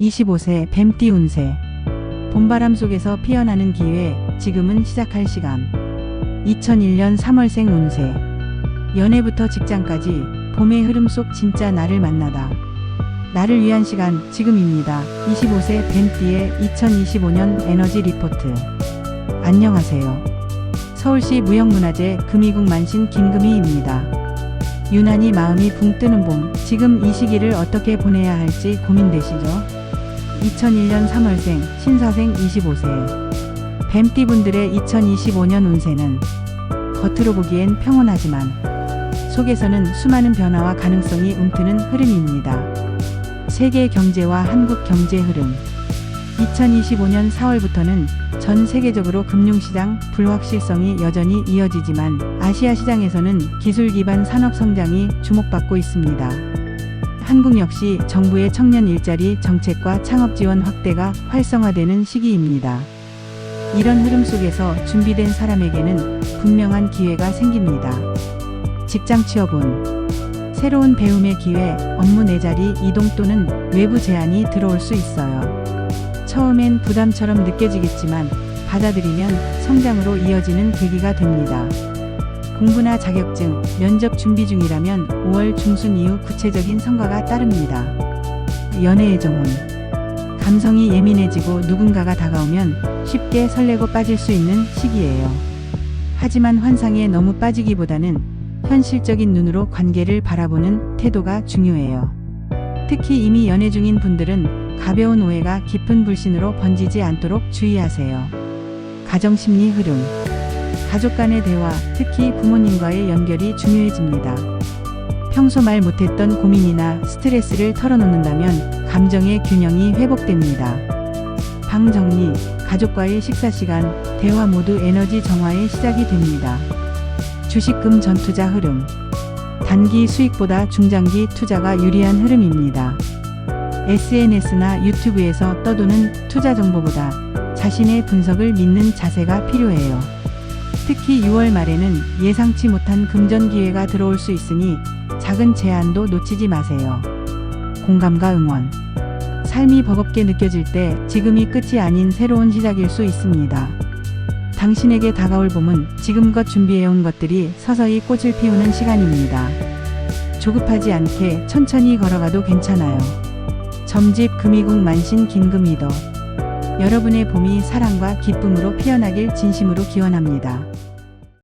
25세 뱀띠 운세. 봄바람 속에서 피어나는 기회, 지금은 시작할 시간. 2001년 3월생 운세. 연애부터 직장까지 봄의 흐름 속 진짜 나를 만나다. 나를 위한 시간 지금입니다. 25세 뱀띠의 2025년 에너지 리포트. 안녕하세요. 서울시 무형문화재 금이국 만신 김금희입니다. 유난히 마음이 붕 뜨는 봄, 지금 이 시기를 어떻게 보내야 할지 고민되시죠? 2001년 3월생, 신사생 25세. 뱀띠분들의 2025년 운세는 겉으로 보기엔 평온하지만 속에서는 수많은 변화와 가능성이 움트는 흐름입니다. 세계 경제와 한국 경제 흐름. 2025년 4월부터는 전 세계적으로 금융시장 불확실성이 여전히 이어지지만 아시아 시장에서는 기술 기반 산업 성장이 주목받고 있습니다. 한국 역시 정부의 청년 일자리 정책과 창업 지원 확대가 활성화되는 시기입니다. 이런 흐름 속에서 준비된 사람에게는 분명한 기회가 생깁니다. 직장 취업운 새로운 배움의 기회, 업무 내 자리 이동 또는 외부 제안이 들어올 수 있어요. 처음엔 부담처럼 느껴지겠지만 받아들이면 성장으로 이어지는 계기가 됩니다. 공부나 자격증, 면접 준비 중이라면 5월 중순 이후 구체적인 성과가 따릅니다. 연애의 정운. 감성이 예민해지고 누군가가 다가오면 쉽게 설레고 빠질 수 있는 시기예요. 하지만 환상에 너무 빠지기보다는 현실적인 눈으로 관계를 바라보는 태도가 중요해요. 특히 이미 연애 중인 분들은 가벼운 오해가 깊은 불신으로 번지지 않도록 주의하세요. 가정심리 흐름. 가족 간의 대화, 특히 부모님과의 연결이 중요해집니다. 평소 말 못했던 고민이나 스트레스를 털어놓는다면 감정의 균형이 회복됩니다. 방 정리, 가족과의 식사 시간, 대화 모두 에너지 정화의 시작이 됩니다. 주식금 전투자 흐름. 단기 수익보다 중장기 투자가 유리한 흐름입니다. SNS나 유튜브에서 떠도는 투자 정보보다 자신의 분석을 믿는 자세가 필요해요. 특히 6월 말에는 예상치 못한 금전 기회가 들어올 수 있으니 작은 제안도 놓치지 마세요. 공감과 응원. 삶이 버겁게 느껴질 때 지금이 끝이 아닌 새로운 시작일 수 있습니다. 당신에게 다가올 봄은 지금껏 준비해온 것들이 서서히 꽃을 피우는 시간입니다. 조급하지 않게 천천히 걸어가도 괜찮아요. 점집 금이국 만신 김금이더. 여러분의 봄이 사랑과 기쁨으로 피어나길 진심으로 기원합니다.